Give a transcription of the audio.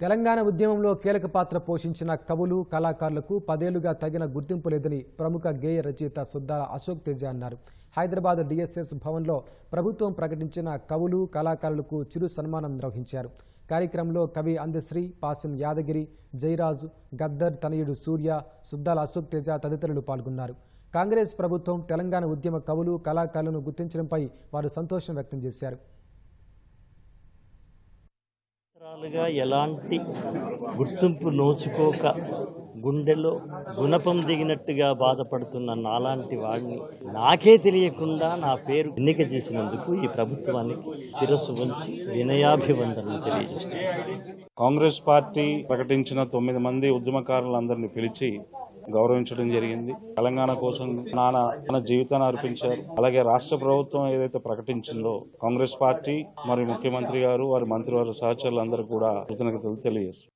తెలంగాణ ఉద్యమంలో కీలక పాత్ర పోషించిన కవులు కళాకారులకు పదేళ్ళుగా తగిన గుర్తింపు లేదని ప్రముఖ గేయ రచయిత సుద్దాల అశోక్ తేజ అన్నారు. హైదరాబాద్ డిఎస్ఎస్ భవన్లో ప్రభుత్వం ప్రకటించిన కవులు కళాకారులకు చిరు సన్మానం నిర్వహించారు. కార్యక్రమంలో కవి అందశ్రీ పాసిం యాదగిరి జయరాజు గద్దర్ తనయుడు సూర్య సుద్దాల అశోక్ తేజ తదితరులు పాల్గొన్నారు. కాంగ్రెస్ ప్రభుత్వం తెలంగాణ ఉద్యమ కవులు కళాకారులను గుర్తించడంపై వారు సంతోషం వ్యక్తం చేశారు. సంవత్సరాలుగా ఎలాంటి గుర్తింపు నోచుకోక గుండెలో గుణపం దిగినట్టుగా బాధపడుతున్న నాలాంటి వాడిని నాకే తెలియకుండా నా పేరు ఎన్నిక చేసినందుకు ఈ ప్రభుత్వానికి శిరస్సు వంచి వినయాభివందనలు తెలియజేస్తున్నాను. కాంగ్రెస్ పార్టీ ప్రకటించిన తొమ్మిది మంది ఉద్యమకారులందరినీ పిలిచి గౌరవించడం జరిగింది. తెలంగాణ కోసం నాన్న తన జీవితాన్ని అర్పించారు. అలాగే రాష్ట్ర ప్రభుత్వం ఏదైతే ప్రకటించిందో కాంగ్రెస్ పార్టీ మరియు ముఖ్యమంత్రి గారు వారి మంత్రివర్గ సహచరులందరూ కూడా కృతజ్ఞతలు తెలియజేస్తారు